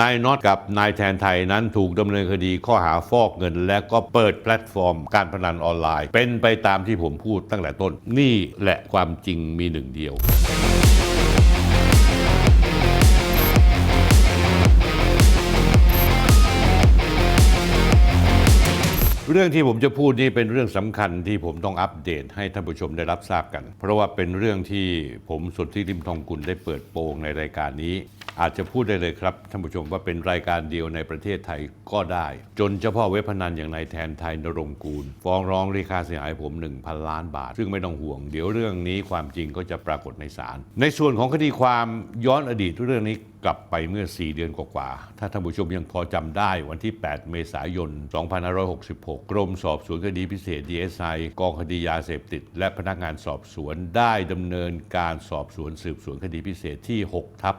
นายน็อตกับนายแทนไทยนั้นถูกดำเนินคดีข้อหาฟอกเงิน และก็เปิดแพลตฟอร์มการพนันออนไลน์ เป็นไปตามที่ผมพูดตั้งแต่ต้น นี่แหละความจริงมีหนึ่งเดียว เรื่องที่ผมจะพูดนี่เป็นเรื่องสำคัญที่ผมต้องอัปเดตให้ท่านผู้ชมได้รับทราบกัน เพราะว่าเป็นเรื่องที่ผมสนที่ริมทองกุลได้เปิดโปงในรายการนี้ อาจจะพูดได้เลยครับท่านผู้ชมว่าเป็นรายการเดียวในประเทศไทยก็ได้ จนเฉพาะเว็บพนันอย่างนายแทนไทยนรงค์กูล ฟ้องร้องเรียกค่าเสียหายผม 1,000 ล้านบาท ซึ่งไม่ต้องห่วง เดี๋ยวเรื่องนี้ความจริงก็จะปรากฏในศาลในส่วนของคดีความย้อนอดีตเรื่องนี้กลับไปเมื่อ 4 เดือนกว่าๆ ถ้าท่านผู้ชมยังพอจำได้วันที่ 8 เมษายน 2566 กรมสอบสวนคดีพิเศษ DSI กองคดียาเสพติด และพนักงานสอบสวนได้ดำเนินการสอบสวนสืบสวนคดีพิเศษที่ 6 ทับ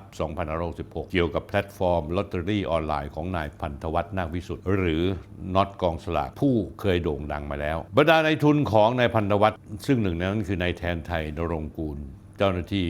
2566 เกี่ยวกับแพลตฟอร์มลอตเตอรี่ออนไลน์ของนายพันธวัฒน์นาควิสุทธ์หรือน็อตกองสลากผู้เคยโด่งดังมาแล้ว บรรดาในทุนของนายพันธวัฒน์ซึ่งหนึ่งในนั้นคือนายแทนไทยนรงค์กูล เจ้าหน้าที่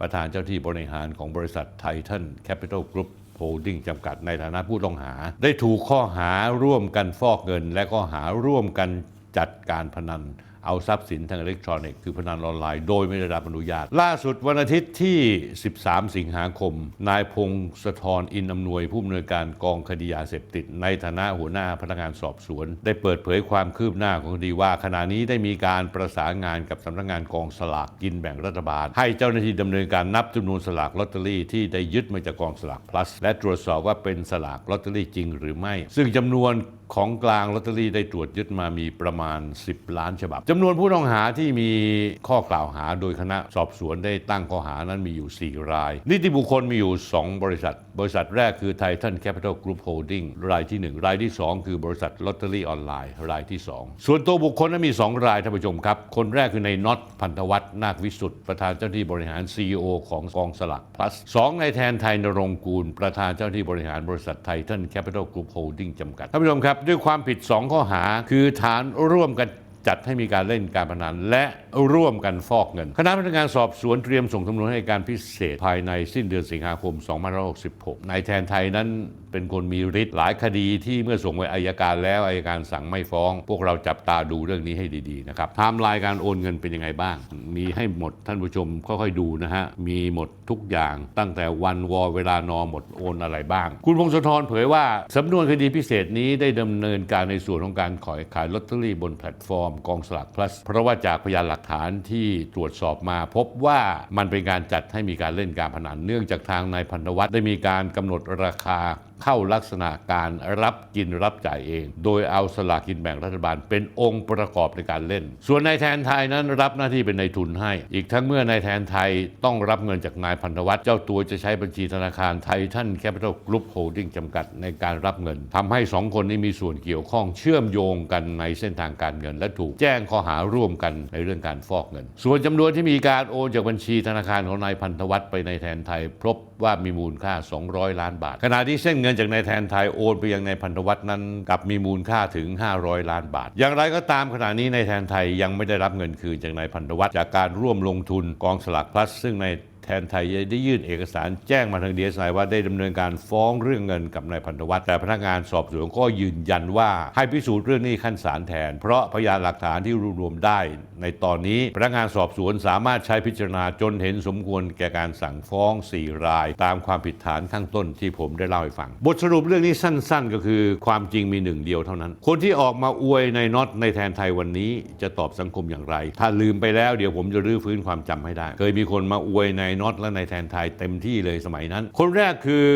ประธานเจ้าที่บริหารของบริษัทไททันแคปิตอลกรุ๊ปโฮลดิ้งจำกัดในฐานะผู้ต้องหา ได้ถูกข้อหาร่วมกันฟอกเงิน และข้อหาร่วมกันจัดการพนัน เอาทรัพย์สินทางอิเล็กทรอนิกส์คือพนันออนไลน์โดยไม่ได้รับอนุญาต ล่าสุดวันอาทิตย์ที่ 13 สิงหาคม นายพงศธรอินอำนวย ผู้อำนวยการกองคดียาเสพติด ในฐานะหัวหน้าพนักงานสอบสวน ได้เปิดเผยความคืบหน้าของคดีว่า ขณะนี้ได้มีการประสานงานกับสำนักงานกองสลากกินแบ่งรัฐบาล ให้เจ้าหน้าที่ดำเนินการนับจำนวนสลากลอตเตอรี่ที่ได้ยึดมาจากกองสลาก plus และตรวจสอบว่าเป็นสลากลอตเตอรี่จริงหรือไม่ ซึ่งจำนวนของกลางลอตเตอรี่ได้ตรวจยึดมามีประมาณ 10 ล้านฉบับจำนวนผู้ต้องหาที่มีข้อกล่าวหาโดยคณะสอบสวนได้ตั้งข้อหานั้นมีอยู่ 4 ราย นิติบุคคลมีอยู่ 2 บริษัท บริษัทแรกคือไททันแคปิตอลกรุ๊ปโฮลดิ้งรายที่ 1 รายที่ 2 คือบริษัทลอตเตอรี่ออนไลน์รายที่ 2 ส่วนตัวบุคคลนั้นมี 2 รายท่านผู้ชมครับ คนแรกคือในน็อตพันธวัฒน์นาควิสุทธ์ประธานเจ้าหน้าที่บริหาร CEO ของกองสลาก plus 2ในแทนไทยนรงค์กูล ประธานเจ้าหน้าที่บริหารบริษัทไททันแคปิตอลกรุ๊ปโฮลดิ้งจำกัดท่านผู้ชมครับด้วยความผิด 2 ข้อหาคือฐานร่วมกัน จัดให้มีการเล่นการพนันและร่วมกันฟอกเงิน คณะพนักงานสอบสวนเตรียมส่งสำนวนให้การพิเศษภายในสิ้นเดือนสิงหาคม 2566นายแทนไทยนั้นเป็นคนมีฤทธิ์หลายคดีที่เมื่อส่งไปอายการแล้วอายการสั่งไม่ฟ้อง พวกเราจับตาดูเรื่องนี้ให้ดีๆนะครับไทม์ไลน์การโอนเงินเป็นยังไงบ้าง มีให้หมดท่านผู้ชมค่อยๆดูนะฮะมีหมดทุกอย่างตั้งแต่วันวอเวลานอหมดโอนอะไรบ้าง คุณพงศธรเผยว่าสำนวนคดีพิเศษนี้ได้ดำเนินการในส่วนของการขายขายลอตเตอรี่บนแพลตฟอร์มกองสลาก plus เพราะว่าจากพยานหลักฐานที่ตรวจสอบมา พบว่ามันเป็นการจัดให้มีการเล่นการพนันเนื่องจากทางนายพันธวัฒน์ได้มีการกำหนดราคา เข้าลักษณะการรับกินรับจ่ายเอง โดยเอาสลากกินแบ่งรัฐบาล เป็นองค์ประกอบในการเล่น ส่วนนายแทนไทยนั้นรับหน้าที่เป็นนายทุนให้ อีกทั้งเมื่อนายแทนไทยต้องรับเงินจากนายพันธวัฒน์เจ้าตัวจะใช้บัญชีธนาคารไทยท่านแคปิตอลกรุ๊ปโฮลดิ้งจำกัดในการรับเงินทำให้สองคนนี้มีส่วนเกี่ยวข้องเชื่อมโยงกันในเส้นทางการเงิน และถูกแจ้งข้อหาร่วมกันในเรื่องการฟอกเงิน ส่วนจำนวนที่มีการโอนจากบัญชีธนาคารของนายพันธวัฒน์ไปในแทนไทยพบว่ามีมูลค่า 200 ล้านบาทขณะที่เส้นเงินจากนายแทนไทยโอนไปยังนายพันธวัฒน์นั้นกลับมีมูลค่าถึง 500 ล้านบาท อย่างไรก็ตามขณะนี้นายแทนไทยยังไม่ได้รับเงินคืนจากนายพันธวัฒน์จากการร่วมลงทุนกองสลากพลัส ซึ่งใน แทนไทยได้ยื่นเอกสารแจ้งมาทางดีเอสไอว่าได้ดำเนินการฟ้องเรื่องเงินกับนายพันธวัฒน์แต่พนักงานสอบสวนก็ยืนยันว่าให้พิสูจน์เรื่องนี้ขั้นศาลแทน เพราะพยานหลักฐานที่รวบรวมได้ ในตอนนี้พนักงานสอบสวนสามารถใช้พิจารณาจนเห็นสมควรแก่การสั่งฟ้อง 4 ราย ตามความผิดฐานข้างต้นที่ผมได้เล่าให้ฟัง บทสรุปเรื่องนี้สั้น ๆ ก็คือความจริงมีหนึ่งเดียวเท่านั้น คนที่ออกมาอวยในน็อตในแทนไทยวันนี้จะตอบสังคมอย่างไร ถ้าลืมไปแล้วเดี๋ยวผมจะรื้อฟื้นความจำให้ได้ เคยมีคนมาอวยในน็อตและในแทนไทยเต็มที่เลยสมัยนั้น คนแรกคือ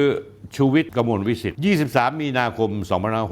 ชูวิทย์กมลวิสิทธิ์ 23 มีนาคม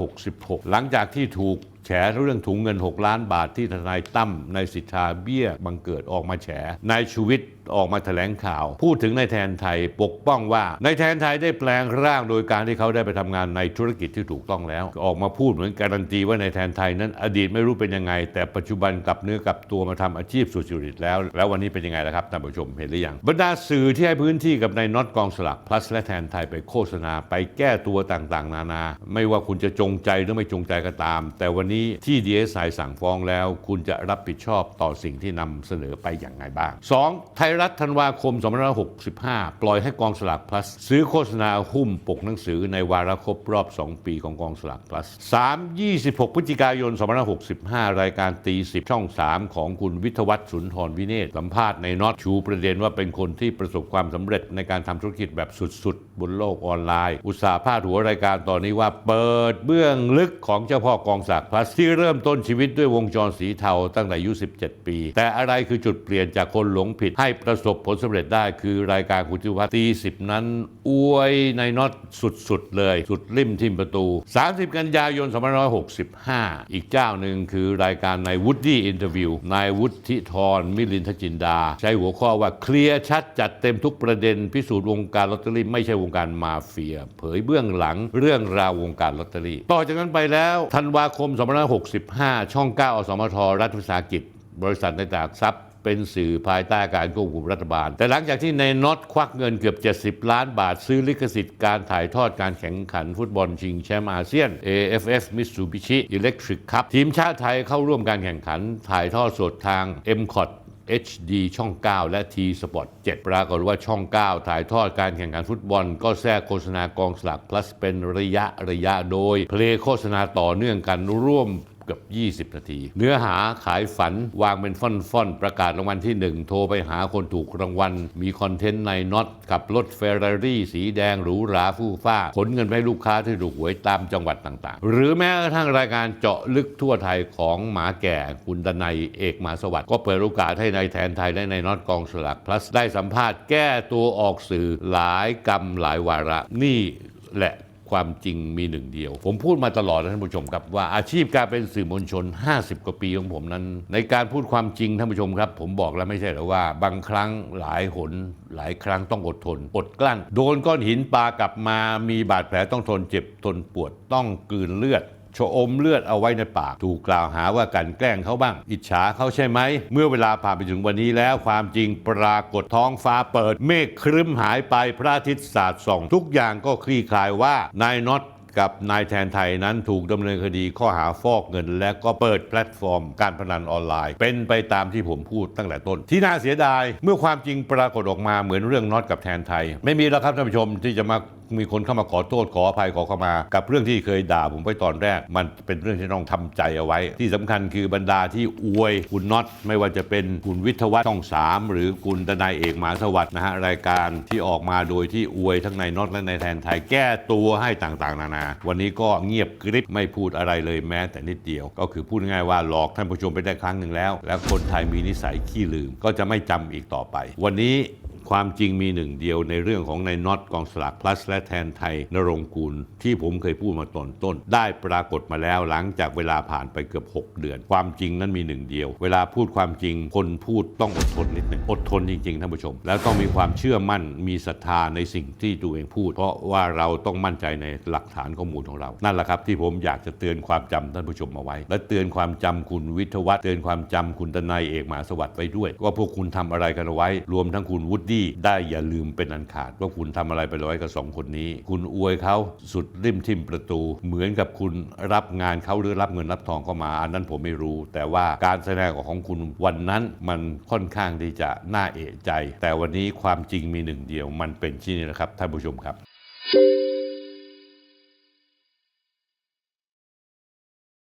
2566 หลังจากที่ถูก แฉเรื่องถุงเงิน 6 ล้านบาทที่ทนายตั้มนายสิทธาเบี้ยบังเกิดออกมาแฉนายชูวิทย์ออกมาแถลงข่าว พูดถึงนายแทนไทยปกป้องว่า นายแทนไทยได้แปลงร่างโดยการที่เขาได้ไปทำงานในธุรกิจที่ถูกต้องแล้ว ออกมาพูดเหมือนการันตีว่านายแทนไทยนั้น อดีตไม่รู้เป็นยังไง แต่ปัจจุบันกลับเนื้อกลับตัวมาทำอาชีพสุจริตแล้ว แล้ววันนี้เป็นยังไงล่ะครับท่านผู้ชมเห็นหรือยังบรรดาสื่อที่ให้พื้นที่กับนายน็อตกองสลัก plus และแทนไทยไปโฆษณาไปแก้ตัวต่างๆ นานา ไม่ว่าคุณจะจงใจหรือไม่จงใจก็ตาม แต่วันนี้ที่ดีเอสไสั่งฟ้องแล้ว คุณจะรับผิดชอบต่อสิ่งที่นำเสนอไปอย่างไรบ้าง 2. ไทยรัฐธันวาคม 2565 ปล่อยให้กองสลาก plus ซื้อโฆษณาหุ้มปกหนังสือในวาระครบรอบ 2 ปีของกองสลาก plus 3. 26 พฤศจิกายน 2565 รายการตี 10 ช่อง 3 ของคุณวิทวัฒน์สุนทรวิเนศสัมภาษณ์ในน็อตชูประเด็นว่าเป็นคนที่ประสบความสำเร็จในการทำธุรกิจแบบสุดๆ บนโลกออนไลน์ อุตสาห์พาดหัวรายการตอนนี้ว่าเปิดเบื้องลึกของเจ้าพ่อกองสลาก plus ที่เริ่มต้นชีวิตด้วยวงจรสีเทาตั้งแต่อายุ 17 ปี แต่อะไรคือจุดเปลี่ยนจากคนหลงผิดให้ประสบผลสำเร็จได้คือรายการคุณทิวัฒน์ตีสิบนั้น อวยในน็อตสุดๆ เลย สุดริมทิมประตู 30 กันยายน2565 อีกเจ้าหนึ่งคือรายการในวุฒิอินเทอร์วิวนายวุฒิธรมิลินทจินดา ใช้หัวข้อว่าเคลียร์ชัดจัดเต็มทุกประเด็น พิสูจน์วงการลอตเตอรี่ไม่ใช่วงการมาเฟีย เผยเบื้องหลังเรื่องราววงการลอตเตอรี่ ต่อจากนั้นไปแล้วธันวาคม2565 ช่อง 9 อสมท รัฐวิสาหกิจ บริษัทในตลาดทรัพย์ เป็นสื่อภายใต้การควบคุมรัฐบาล แต่หลังจากที่ในน็อตควักเงินเกือบ 70 ล้านบาทซื้อลิขสิทธิ์การถ่ายทอดการแข่งขันฟุตบอลชิงแชมป์อาเซียน AFF Mitsubishi Electric Cup ทีมชาติไทยเข้าร่วมการแข่งขันถ่ายทอดสดทาง m c o t HD ช่อง 9 และ T Sport 7 ปรากฏว่าช่อง 9 ถ่ายทอดการแข่งขันฟุตบอล ก็แทรกโฆษณากองสลาก plus เป็นระยะระยะโดย เพลงโฆษณาต่อเนื่องกันร่วม เกือบ 20 นาที เนื้อหาขายฝันวางเป็นฟ่อนๆ ประกาศรางวัลที่ 1 โทรไปหาคนถูกรางวัล มีคอนเทนต์ในน็อตขับรถเฟอร์รารี่สีแดงหรูหราฟู่ฟ้า ขนเงินไปให้ลูกค้าที่ถูกหวยตามจังหวัดต่างๆ หรือแม้กระทั่งรายการเจาะลึกทั่วไทยของหมาแก่คุณดนัยเอกมาสวัสดิ์ก็เปิดโอกาสให้ในายแทนไทยและในน็อตกองสลาก plus ได้สัมภาษณ์แก้ตัวออกสื่อหลายกรรมหลายวาระนี่แหละ ความจริงมีหนึ่งเดียว ผมพูดมาตลอดนะท่านผู้ชมครับ ว่าอาชีพการเป็นสื่อมวลชน 50 กว่าปีของผมนั้น ในการพูดความจริงท่านผู้ชมครับ ผมบอกแล้วไม่ใช่หรือว่าบางครั้งหลายหน หลายครั้งต้องอดทน อดกลั้น โดนก้อนหินปากลับมามีบาดแผลต้องทนเจ็บทนปวดต้องกลืนเลือด ชะอมเลือดเอาไว้ในปาก ถูกกล่าวหาว่ากันแกล้งเขาบ้าง อิจฉาเขาใช่ไหม เมื่อเวลาผ่านไปถึงวันนี้แล้วความจริงปรากฏท้องฟ้าเปิด เมฆครึ้มหายไปพระอาทิตย์สาดส่อง ทุกอย่างก็คลี่คลายว่านายน็อตกับนายแทนไทยนั้นถูกดำเนินคดีข้อหาฟอกเงิน และก็เปิดแพลตฟอร์ม การพนันออนไลน์ เป็นไปตามที่ผมพูดตั้งแต่ต้น ที่น่าเสียดายเมื่อความจริงปรากฏออกมาเหมือนเรื่องน็อตกับแทนไทย ไม่มีแล้วครับท่านผู้ชมที่จะมา มีคนเข้ามาขอโทษขออภัยขอเข้ามา กับเรื่องที่เคยด่าผมไปตอนแรก มันเป็นเรื่องที่ต้องทำใจเอาไว้ ที่สำคัญคือบรรดาที่อวยคุณน็อตไม่ว่าจะเป็นคุณวิทวัฒน์ช่องสามหรือคุณดนายเอกมาสวัสด์นะฮะรายการที่ออกมาโดยที่อวยทั้งในน็อตและในแทนไทยแก้ตัวให้ต่างๆ นานา วันนี้ก็เงียบกริบไม่พูดอะไรเลยแม้แต่นิดเดียว ก็คือพูดง่ายว่าหลอกท่านผู้ชมไปได้ครั้งหนึ่งแล้ว แล้วคนไทยมีนิสัยขี้ลืมก็จะไม่จำอีกต่อไป วันนี้ ความจริงมีหนึ่งเดียวในเรื่องของในน็อตกองสลาก plus และแทนไทยนรงค์กูล ที่ผมเคยพูดมาตอนต้น ได้ปรากฏมาแล้วหลังจากเวลาผ่านไปเกือบ 6 เดือน ความจริงนั้นมีหนึ่งเดียว เวลาพูดความจริง คนพูดต้องอดทนนิดหนึ่งอดทนจริงๆท่านผู้ชม แล้วต้องมีความเชื่อมั่นมีศรัทธาในสิ่งที่ตัวเองพูด เพราะว่าเราต้องมั่นใจในหลักฐานข้อมูลของเรา นั่นแหละครับที่ผมอยากจะเตือนความจำท่านผู้ชมมาไว้ และเตือนความจำคุณวิทวัฒน์เตือนความจำคุณตนายเอกมหาสวัสดิ์ไว้ด้วย ว่าพวกคุณทำอะไรกันไว้ รวมทั้งคุณวุฒิได้อย่าลืมเป็นอันขาด ว่าคุณทำอะไรไปร้อยกับสองคนนี้ คุณอวยเขาสุดริมทิมประตู เหมือนกับคุณรับงานเขาหรือรับเงินรับทองเข้ามา อันนั้นผมไม่รู้ แต่ว่าการแสดงของคุณวันนั้นมันค่อนข้างที่จะน่าเอะใจ แต่วันนี้ความจริงมีหนึ่งเดียวมันเป็นที่นี่นะครับท่านผู้ชมครับ